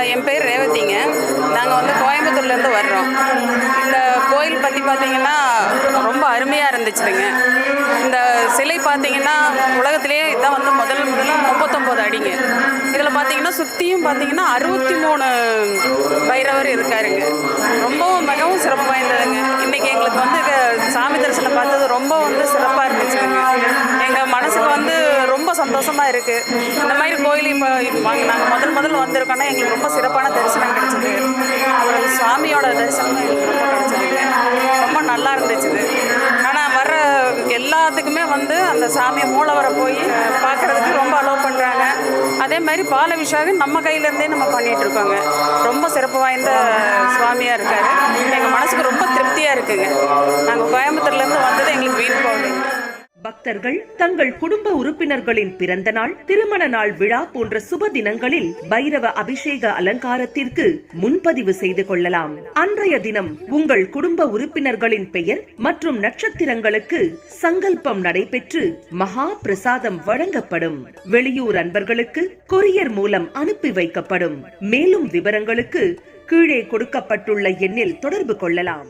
என் பேர் ரேவதிங்க. நாங்கள் வந்து கோயம்புத்தூர்லேருந்து வர்றோம். இந்த கோயில் பற்றி பார்த்தீங்கன்னா ரொம்ப அருமையாக இருந்துச்சுங்க. இந்த சிலை பார்த்தீங்கன்னா உலகத்திலேயே இதான் வந்து முதல் முதல்ல முப்பத்தொம்போது அடிங்க. இதில் பார்த்தீங்கன்னா சுற்றியும் பார்த்தீங்கன்னா அறுபத்தி மூணு பைரவர் இருக்காருங்க. ரொம்பவும் மிகவும் சிறப்பு வாய்ந்ததுங்க. இன்றைக்கி எங்களுக்கு வந்து க- சாமி தரிசனம் பார்த்தது ரொம்ப வந்து சிறப்பாக இருந்துச்சுங்க. எங்கள் மனசுக்கு வந்து ரொம்ப சந்தோஷமாக இருக்குது இந்த மாதிரி கோயில் இப்போ வாங்க நாங்கள் முதல் முதல்ல வந்திருக்கோன்னா எங்களுக்கு ரொம்ப சிறப்பான தரிசனம் கிடைச்சிது. ஒரு சுவாமியோட தரிசனம் எங்களுக்கு ரொம்ப கிடைச்சதுங்க ரொம்ப நல்லா இருந்துச்சு ஆனால் வர்ற எல்லாத்துக்குமே வந்து அந்த சாமியை மூலவரை போய் பார்க்குறதுக்கு ரொம்ப அலோவ் பண்ணுறாங்க அதே மாதிரி பால நம்ம கையிலேருந்தே நம்ம பண்ணிகிட்ருக்கோங்க ரொம்ப சிறப்பு வாய்ந்த சுவாமியாக இருக்கார். எங்கள் மனசுக்கு ரொம்ப திருப்தியாக இருக்குங்க. பக்தர்கள் தங்கள் குடும்ப உறுப்பினர்களின் பிறந்த நாள் திருமண நாள் விழா போன்ற சுப தினங்களில் பைரவ அபிஷேக அலங்காரத்திற்கு முன்பதிவு செய்து கொள்ளலாம். அன்றைய தினம் உங்கள் குடும்ப உறுப்பினர்களின் பெயர் மற்றும் நட்சத்திரங்களுக்கு சங்கல்பம் நடைபெற்று மகா பிரசாதம் வழங்கப்படும். வெளியூர் அன்பர்களுக்கு கொரியர் மூலம் அனுப்பி வைக்கப்படும். மேலும் விவரங்களுக்கு கீழே கொடுக்கப்பட்டுள்ள எண்ணில் தொடர்பு கொள்ளலாம்.